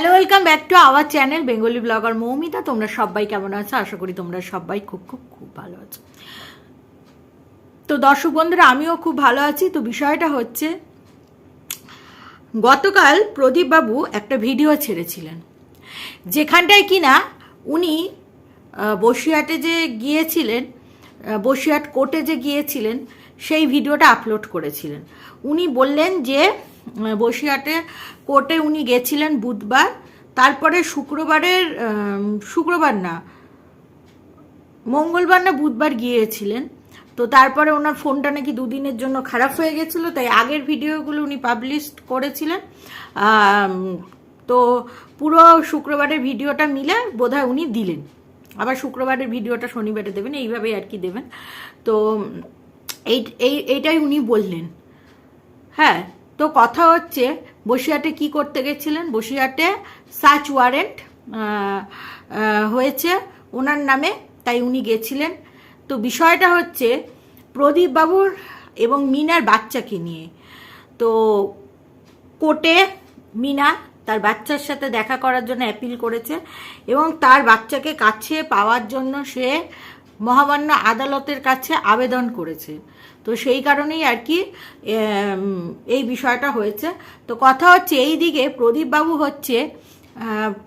Hello welcome back to our channel Bengali blogger Moumita তোমরা সবাই কেমন আছো? আশা করি তোমরা সবাই খুব খুব খুব ভালো আছো। তো দর্শক বন্ধুরা আমিও খুব ভালো আছি। তো বিষয়টা হচ্ছে গতকাল প্রদীপবাবু একটা ভিডিও ছেড়েছিলেন। যেখানটায় কিনা উনি আহ, বসিরহাটে যে গিয়েছিলেন আহ, বসিরহাট কোর্টে যে গিয়েছিলেন সেই ভিডিওটা আপলোড করেছিলেন। উনি বললেন যে বসিরহাটে কোর্টে উনি গেছিলেন বুধবার, তারপরে শুক্রবারের শুক্রবার না, মঙ্গলবার না বুধবার গিয়েছিলেন। তো তারপরে ওনার ফোনটা নাকি দুদিনের জন্য খারাপ হয়ে গেছিল, তাই আগের ভিডিওগুলো উনি পাবলিশ করেছিলেন। তো পুরো শুক্রবারের ভিডিওটা মিলে বোধহয় উনি দিলেন। আবার শুক্রবারের ভিডিওটা শনিবারে দেবেন, এইভাবেই আর কি দেবেন। তো এই, এই- এইটাই উনি বললেন। হ্যাঁ তো কথা হচ্ছে, বসিরহাটে কি করতে গেছিলেন? বসিরহাটে সার্চ ওয়ারেন্ট হয়েছে ওনার নামে, তাই উনি গেছিলেন। তো বিষয়টা হচ্ছে প্রদীপ বাবুর এবং মিনার বাচ্চাকে নিয়ে। তো কোর্টে মিনা তার বাচ্চার সাথে দেখা করার জন্য অ্যাপিল করেছে এবং তার বাচ্চাকে কাছে পাওয়ার জন্য সে মহামান্য আদালতের কাছে আবেদন করেছে। তো সেই কারণেই আর কি এই বিষয়টা হয়েছে। তো কথা হচ্ছে এই দিকে প্রদীপবাবু হচ্ছে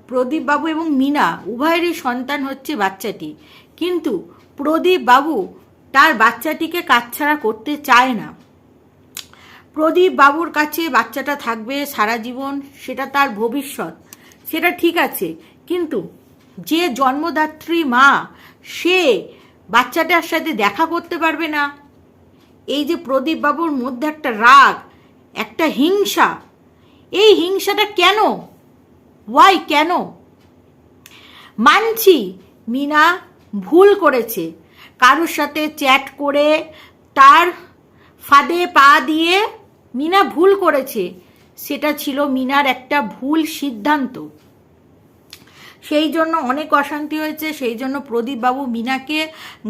প্রদীপবাবু এবং মিনা, উভয়েরই সন্তান হচ্ছে বাচ্চাটি। কিন্তু প্রদীপ বাবু তার বাচ্চাটিকে কাছছাড়া করতে চায় না। প্রদীপ বাবুর কাছে বাচ্চাটা থাকবে সারা জীবন, সেটা তার ভবিষ্যৎ, সেটা ঠিক আছে। কিন্তু যে জন্মদাত্রী মা, সে বাচ্চাটার সাথে দেখা করতে পারবে না। এই যে প্রদীপ বাবুর মধ্যে একটা রাগ, একটা হিংসা, এই হিংসাটা কেন? ওয়াই কেন? মানছি মিনা ভুল করেছে। কারোর সাথে চ্যাট করে তার ফাঁদে পা দিয়ে মিনা ভুল করেছে। সেটা ছিল মিনার একটা ভুল সিদ্ধান্ত। সেই জন্য অনেক অশান্তি হয়েছে, সেই জন্য প্রদীপবাবু মিনাকে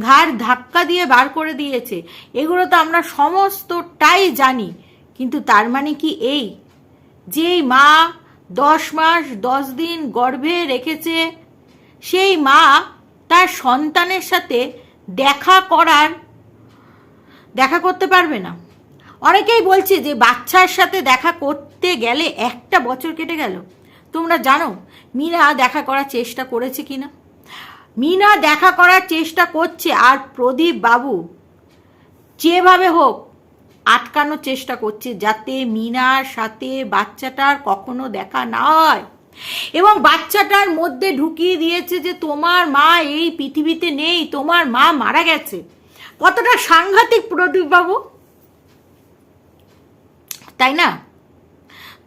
ঘাড় ধাক্কা দিয়ে বার করে দিয়েছে। এগুলো তো আমরা সমস্তটাই জানি, কিন্তু তার মানে কি এই? যেই মা দশ মাস, দশ দিন গর্ভে রেখেছে, সেই মা তার সন্তানের সাথে দেখা করার, দেখা করতে পারবে না। অনেকেই বলছে যে বাচ্চার সাথে দেখা করতে গেলে একটা বছর কেটে গেল। তোমরা জানো মিনা দেখা করার চেষ্টা করেছে কিনা? মিনা দেখা করার চেষ্টা করছে আর প্রদীপ বাবু যেভাবে হোক আটকানোর চেষ্টা করছে যাতে মিনার সাথে বাচ্চাটার কখনো দেখা না হয় এবং বাচ্চাটার মধ্যে ঢুকিয়ে দিয়েছে যে তোমার মা এই পৃথিবীতে নেই, তোমার মা মারা গেছে। কতটা সাংঘাতিক প্রদীপ বাবু। তাই না?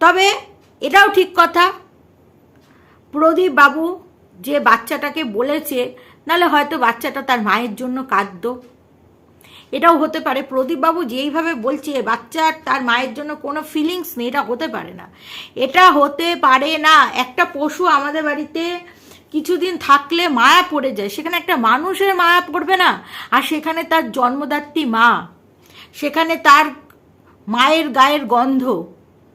তবে এটাও ঠিক কথা। প্রদীপ বাবু যে বাচ্চাটাকে বলেছে, নাহলে হয়তো বাচ্চাটা তার মায়ের জন্য কাঁদতো। এটাও হতে পারে। প্রদীপবাবু যেইভাবে বলছে বাচ্চার তার মায়ের জন্য কোনো ফিলিংস নেই, এটা হতে পারে না। এটা হতে পারে না। একটা পশু আমাদের বাড়িতে কিছুদিন থাকলে মায়া পড়ে যায়। সেখানে একটা মানুষের মায়া পড়বে না। আর সেখানে তার জন্মদাত্রী মা। সেখানে তার মায়ের গায়ের গন্ধ।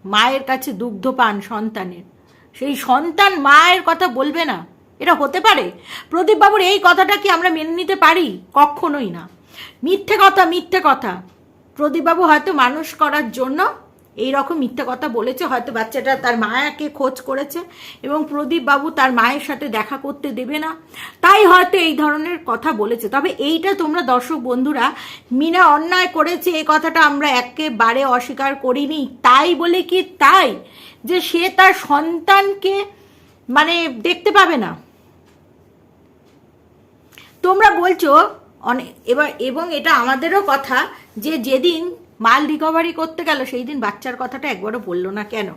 মায়ের কাছে দুগ্ধ পান সন্তানের। সেই সন্তান মায়ের কথা বলবে না। এটা হতে পারে। প্রদীপবাবুর এই কথাটা কি আমরা মেনে নিতে পারি? কখনোই না। মিথ্যে কথা মিথ্যে কথা। প্রদীপবাবু হয়তো মানুষ করার জন্য এই রকম মিথ্যে কথা বলেছে, হয়তো বাচ্চাটা তার মায়াকে খোঁজ করেছে এবং প্রদীপ বাবু তার মায়ের সাথে দেখা করতে দেবে না। তাই হয়তো এই ধরনের কথা বলেছে। তবে এইটা তোমরা দর্শক বন্ধুরা, মিনা অন্যায় করেছে, এই কথাটা আমরা একেবারে অস্বীকার করিনি। তাই বলে কি তাই? যে সে তার সন্তানকে মানে দেখতে পাবে না। তোমরা বলছো অনেক এবার এবং এটা আমাদেরও কথা যে যেদিন মাল রিকভারি করতে গেল, সেই দিন বাচ্চার কথাটা একবারও বলল না কেন?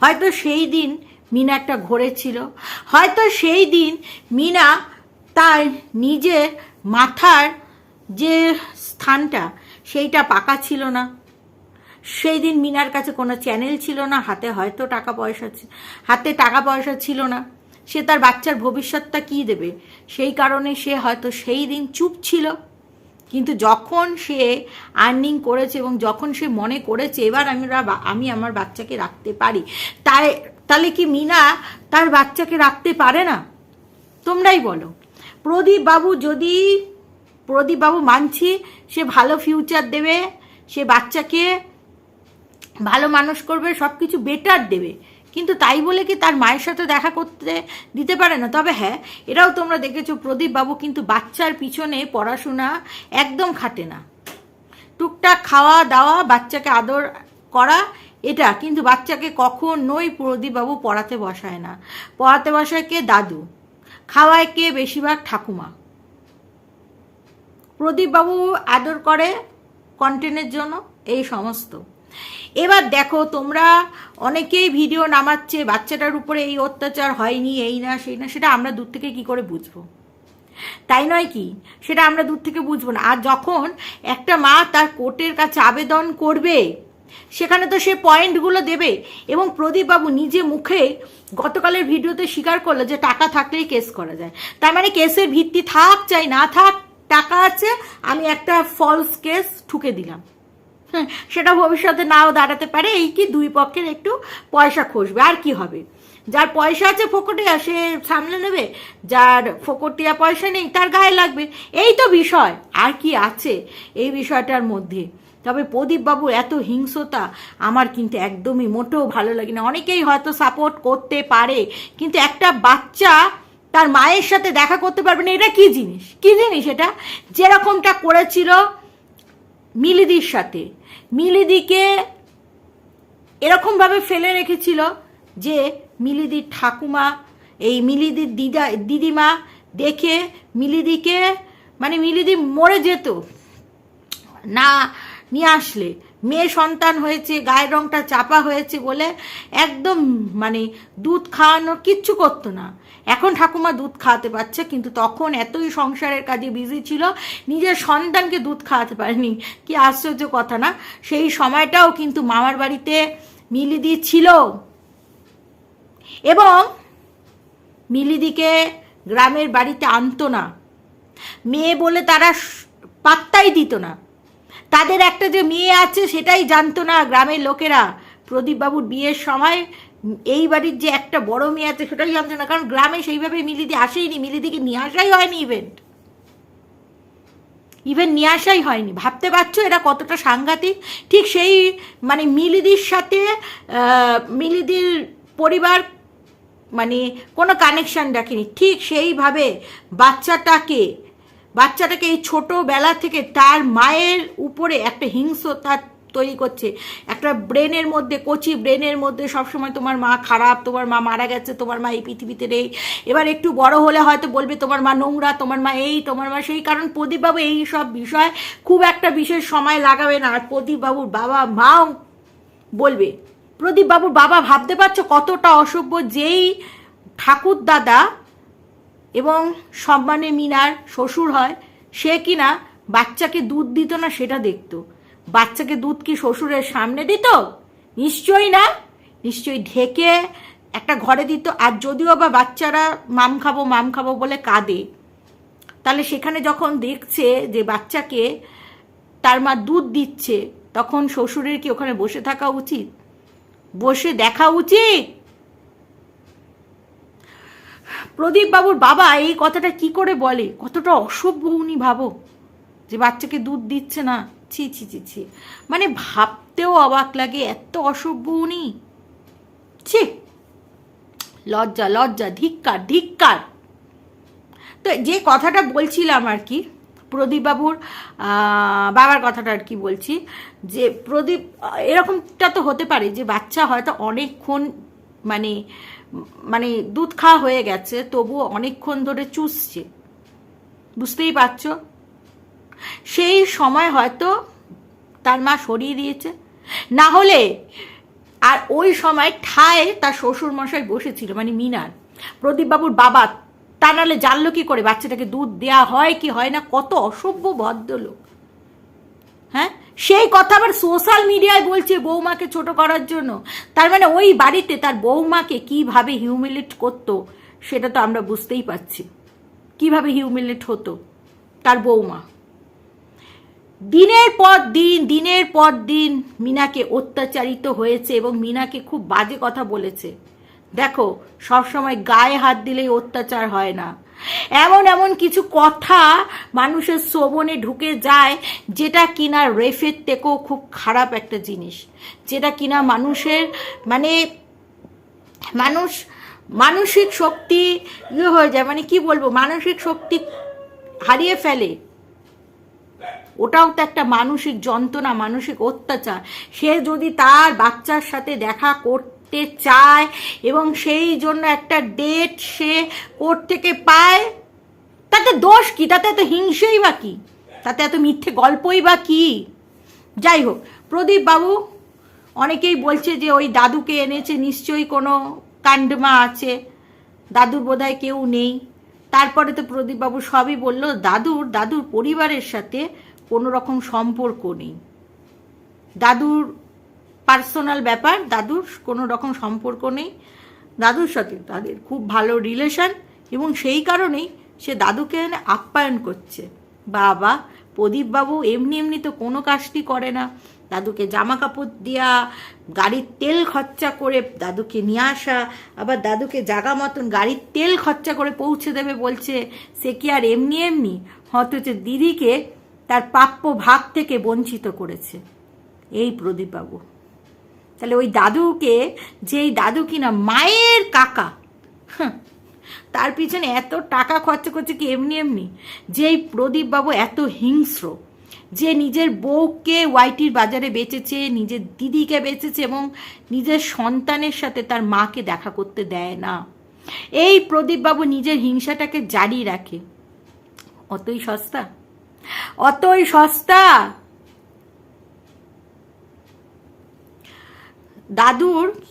হয়তো সেই দিন মিনা একটা ঘোরে ছিল, হয়তো সেই দিন মিনা তার নিজের মাথার যে স্থানটা, সেইটা পাকা ছিল না। সেই দিন মিনার কাছে কোনো চ্যানেল ছিল না, হাতে হয়তো টাকা পয়সা হাতে টাকা পয়সা ছিল না। সে তার বাচ্চার ভবিষ্যৎটা কি দেবে? সেই কারণে সে হয়তো সেই দিন চুপ ছিল। কিন্তু যখন সে আর্নিং করেছে এবং যখন সে মনে করেছে, এবার আমরা আমি আমার বাচ্চাকে রাখতে পারি। তাই, তাহলে কি মিনা তার বাচ্চাকে রাখতে পারে না? তোমরাই বলো। প্রদীপ বাবু যদি, প্রদীপ বাবু মানছি, সে ভালো ফিউচার দেবে, সে বাচ্চাকে ভালো মানুষ করবে সব কিছু বেটার দেবে। কিন্তু তাই বলে কি তার মায়ের সাথে দেখা করতে দিতে পারে না? তবে হ্যাঁ এটাও তোমরা দেখেছ প্রদীপ বাবু কিন্তু বাচ্চার পিছনে পড়াশোনা একদম খাটে না। টুকটাক খাওয়া দাওয়া, বাচ্চাকে আদর করা, এটা কিন্তু বাচ্চাকে কখন কখনোই প্রদীপবাবু পড়াতে বসায় না। পড়াতে বসায় কে? দাদু। খাওয়ায় কে? বেশিরভাগ ঠাকুমা। প্রদীপবাবু আদর করে কন্টেন্টের জন্য, এই সমস্ত। এবার দেখো, তোমরা অনেকেই ভিডিও নামাচ্ছে, বাচ্চাটার উপরে এই অত্যাচার হয়নি, এই না, সেই না, সেটা আমরা দূর থেকে কি করে বুঝব? তাই নয় কি? সেটা আমরা দূর থেকে বুঝব না। আর যখন একটা মা তার কোর্টের কাছে আবেদন করবে, সেখানে তো সে পয়েন্টগুলো দেবে। এবং প্রদীপবাবু নিজে মুখে গতকালের ভিডিওতে স্বীকার করল যে টাকা থাকলেই কেস করা যায়। তার মানে কেসের ভিত্তি থাক, চাই না থাক, টাকা আছে, আমি একটা ফলস কেস ঠুকে দিলাম। সেটা ভবিষ্যতে নাও দাঁড়াতে পারে, এই কি দুই পক্ষের একটু পয়সা খসবে, আর কি হবে? যার পয়সা আছে ফোকটিয়া, সে সামলে নেবে, যার ফোকটিয়া পয়সা নেই, তার গায়ে লাগবে। এই তো বিষয়, আর কি আছে এই বিষয়টার মধ্যে। তবে প্রদীপ বাবুর এত হিংসতা আমার কিন্তু একদমই মোটেও ভালো লাগে না। অনেকেই হয়তো সাপোর্ট করতে পারে, কিন্তু একটা বাচ্চা তার মায়ের সাথে দেখা করতে পারবে না, এটা কি জিনিস? কি জিনিস এটা? যেরকমটা করেছিল মিলিদির সাথে। মিলিদিকে এরকমভাবে ফেলে রেখেছিল যে মিলিদির ঠাকুমা, এই মিলিদির দিদা, দিদিমা দেখে মিলিদিকে মানে মিলিদি মরে যেত, না, নিয়ে আসলে। মেয়ে সন্তান হয়েছে, গায়ের রংটা চাপা হয়েছে বলে একদম মানে দুধ খাওয়ানো কিচ্ছু করতো না। এখন ঠাকুমা দুধ খাওয়াতে পারছে, কিন্তু তখন এতই সংসারের কাজে বিজি ছিল, নিজের সন্তানকে দুধ খাওয়াতে পারেনি। কি আশ্চর্য কথা না? সেই সময়টাও কিন্তু মামার বাড়িতে মিলিদি ছিল। এবং মিলিদিকে গ্রামের বাড়িতে আনতো না। মেয়ে বলে তারা পাত্তাই দিত না। তাদের একটা যে মেয়ে আছে সেটাই জানতো না গ্রামের লোকেরা। প্রদীপবাবুর বিয়ের সময় এই বাড়ির যে একটা বড় মেয়ে আছে সেটাই জানতো না, কারণ গ্রামে সেইভাবে মিলিদি আসেইনি, মিলিদিকে নিয়ে আসাই হয়নি ইভেন্ট ইভেন নিয়ে আসাই হয়নি। ভাবতে পারছ এরা কতটা সাংঘাতিক? ঠিক সেই মানে মিলিদির সাথে মিলিদির পরিবার মানে কোনো কানেকশান রাখেনি। ঠিক সেইভাবে বাচ্চাটাকে বাচ্চাটাকে এই ছোটোবেলা থেকে তার মায়ের উপরে একটা হিংস্রতা তৈরি করছে। একটা ব্রেনের মধ্যে, কচি ব্রেনের মধ্যে সবসময় তোমার মা খারাপ, তোমার মা মারা গেছে, তোমার মা এই পৃথিবীতে নেই। এবার একটু বড় হলে হয়তো বলবে, তোমার মা নোংরা, তোমার মা এই, তোমার মা সেই। কারণ প্রদীপবাবু এই সব বিষয় খুব একটা বিশেষ সময় লাগাবে না। আর প্রদীপবাবুর বাবা মাও বলবে, প্রদীপবাবুর বাবা ভাবতে পারছ কতটা অসভ্য? যেই ঠাকুর দাদা এবং সম্মানে মিনার শ্বশুর হয়, সে কিনা বাচ্চাকে দুধ দিত না সেটা দেখতো। বাচ্চাকে দুধ কি শ্বশুরের সামনে দিত? নিশ্চয়ই না। নিশ্চয়ই ঢেকে একটা ঘরে দিত। আর যদিও বা বাচ্চারা মাম খাব মাম খাব বলে কাঁদে, তাহলে সেখানে যখন দেখছে যে বাচ্চাকে তার মা দুধ দিচ্ছে, তখন শ্বশুরের কি ওখানে বসে থাকা উচিত? বসে দেখা উচিত? প্রদীপ বাবুর বাবা এই কথাটা কি করে বলে? কতটা অসভ্য উনি ভাবো। যে বাচ্চাকে দুধ দিচ্ছে না। ছি ছি ছি ছি। মানে ভাবতেও অবাক লাগে, এত অসভ্য উনি। ছি। লজ্জা লজ্জা, ধিক্কার ধিক্কার। তো যে কথাটা বলছিলাম আর কি, প্রদীপবাবুর বাবার কথাটা আর কি বলছি, যে প্রদীপ, এরকমটা তো হতে পারে যে বাচ্চা হয়তো অনেকক্ষণ মানে মানে দুধ খাওয়া হয়ে গেছে, তবুও অনেকক্ষণ ধরে চুষছে। বুঝতেই পারছ? সেই সময় হয়তো তার মা সরিয়ে দিয়েছে। না হলে আর ওই সময় ঠায় তার শ্বশুর মশাই বসেছিল মানে মিনার। প্রদীপবাবুর বাবা, তা নাহলে জানলো কি করে? বাচ্চাটাকে দুধ দেয়া হয় কি হয় না? কত অসভ্য ভদ্রলোক। হ্যাঁ? সেই কথা আবার সোশ্যাল মিডিয়ায় বলছে বৌমাকে ছোট করার জন্য। তার মানে ওই বাড়িতে তার বৌমাকে কীভাবে হিউমিলেট করতো, সেটা তো আমরা বুঝতেই পারছি। কীভাবে হিউমিলেট হতো তার বৌমা। দিনের পর দিন, দিনের পর দিন মিনাকে অত্যাচারিত হয়েছে এবং মিনাকে খুব বাজে কথা বলেছে। দেখো, সবসময় গায়ে হাত দিলেই অত্যাচার হয় না। এমন এমন কিছু কথা মানুষের শ্রবণে ঢুকে যায় যেটা কিনা রেফের থেকেও খুব খারাপ একটা জিনিস। যেটা কিনা মানুষের মানে মানুষ, মানসিক শক্তি ইয়ে হয়ে যায়। মানে কি বলব? মানসিক শক্তি হারিয়ে ফেলে। ওটাও তো একটা মানসিক যন্ত্রণা, মানসিক অত্যাচার। সে যদি তার বাচ্চার সাথে দেখা করতে চায় এবং সেই জন্য একটা ডেট সে কোর্ট থেকে পায়। তাতে দোষ কি? তাতে এত হিংসেই বা কি? তাতে এত মিথ্যে গল্পই বা কি? যাই হোক, প্রদীপ বাবু অনেকেই বলছে যে ওই দাদুকে এনেছে, নিশ্চয়ই কোনো কাণ্ডমা আছে। দাদুর বোধহয় কেউ নেই। তারপরে তো প্রদীপবাবু সবই বলল, দাদুর দাদুর পরিবারের সাথে কোনো রকম সম্পর্ক নেই। দাদুর পার্সোনাল ব্যাপার, দাদুর কোনো রকম সম্পর্ক নেই। দাদুর সাথে তাদের খুব ভালো রিলেশন এবং সেই কারণেই সে দাদুকে আপ্যায়ন করছে। বাবা, প্রদীপবাবু এমনি এমনি তো কোনো কাজটি করে না। দাদুকে জামা কাপড় দেওয়া গাড়ির তেল খরচা করে দাদুকে নিয়ে আসা, আবার দাদুকে জাগা মতন গাড়ির তেল খরচা করে পৌঁছে দেবে বলছে। সে কি আর এমনি এমনি? অথচ দিদিকে তার প্রাপ্য ভাগ থেকে বঞ্চিত করেছে। এই প্রদীপবাবু। তাহলে ওই দাদুকে, যেই দাদু কিনা মায়ের কাকা তার পিছনে এত টাকা খরচা করছে কি এমনি এমনি? যেই প্রদীপবাবু এত হিংস্র, যে নিজের বউকে ওয়াইটির বাজারে বেচেছে, নিজের দিদিকে বেচেছে এবং নিজের সন্তানের সাথে তার মাকে দেখা করতে দেয় না। এই প্রদীপবাবু নিজের হিংসাটাকে জারি রাখে। অতই সস্তা? অতই সস্তা? দাদুর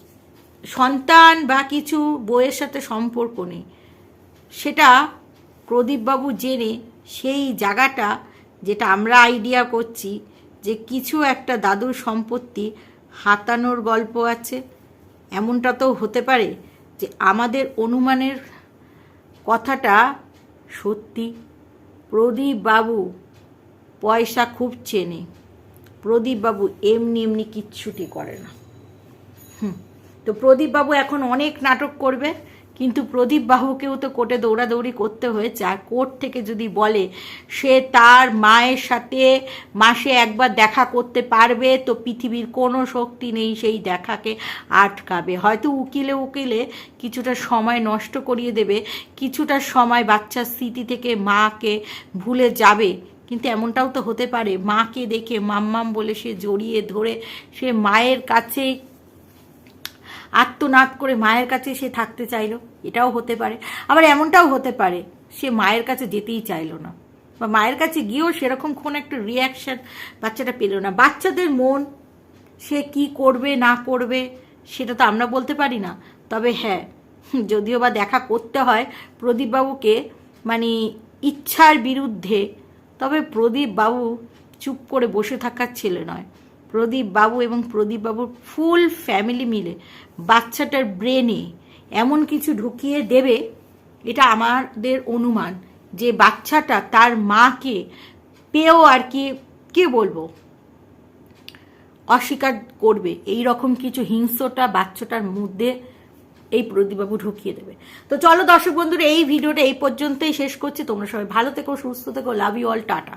সন্তান বা কিছু বইয়ের সাথে সম্পর্ক নেই। সেটা প্রদীপবাবু জেনে সেই জায়গাটা যেটা আমরা আইডিয়া করছি যে কিছু একটা দাদুর সম্পত্তি হাতানোর গল্প আছে। এমনটা তো হতে পারে যে আমাদের অনুমানের কথাটা সত্যি। প্রদীপ বাবু পয়সা খুব চেনে। প্রদীপবাবু এমনি এমনি কিচ্ছুটি করে না। তো প্রদীপ বাবু এখন অনেক নাটক করবে, কিন্তু প্রদীপ বাবুকেও তো কোর্টে দৌড়াদৌড়ি করতে হয়েছে। আর কোর্ট থেকে যদি বলে সে তার মায়ের সাথে মাসে একবার দেখা করতে পারবে, তো পৃথিবীর কোনো শক্তি নেই সেই দেখাকে আটকাবে। হয়তো উকিলে উকিলে কিছুটা সময় নষ্ট করিয়ে দেবে, কিছুটা সময় বাচ্চার স্মৃতি থেকে মাকে ভুলে যাবে। কিন্তু এমনটাও তো হতে পারে, মাকে দেখে মাম্মাম বলে সে জড়িয়ে ধরে সে মায়ের কাছেই আত্মনাদ করে মায়ের কাছে সে থাকতে চাইলো, এটাও হতে পারে। আবার এমনটাও হতে পারে, সে মায়ের কাছে যেতেই চাইলো না। বা মায়ের কাছে গিয়েও সেরকম কোনো একটা রিয়াকশন বাচ্চাটা পেল না। বাচ্চাদের মন, সে কি করবে, না করবে, সেটা তো আমরা বলতে পারি না। তবে হ্যাঁ যদিও বা দেখা করতে হয় প্রদীপবাবুকে মানে ইচ্ছার বিরুদ্ধে, তবে প্রদীপবাবু চুপ করে বসে থাকার ছেলে নয়। প্রদীপ বাবু এবং প্রদীপ বাবুর ফুল ফ্যামিলি মিলে বাচ্চাটার ব্রেনে এমন কিছু ঢুকিয়ে দেবে, এটা আমাদের অনুমান যে বাচ্চাটা তার মাকে পেয়েও আর কি, কে বলব? অস্বীকার করবে। এই রকম কিছু হিংস্রটা বাচ্চাটার মধ্যে এই প্রদীপবাবু ঢুকিয়ে দেবে। তো চলো দর্শক বন্ধুরা, এই ভিডিওটা এই পর্যন্তই শেষ করছি। তোমরা সবাই ভালো থেকো, সুস্থ থেকো লাভ ইউ অল টাটা।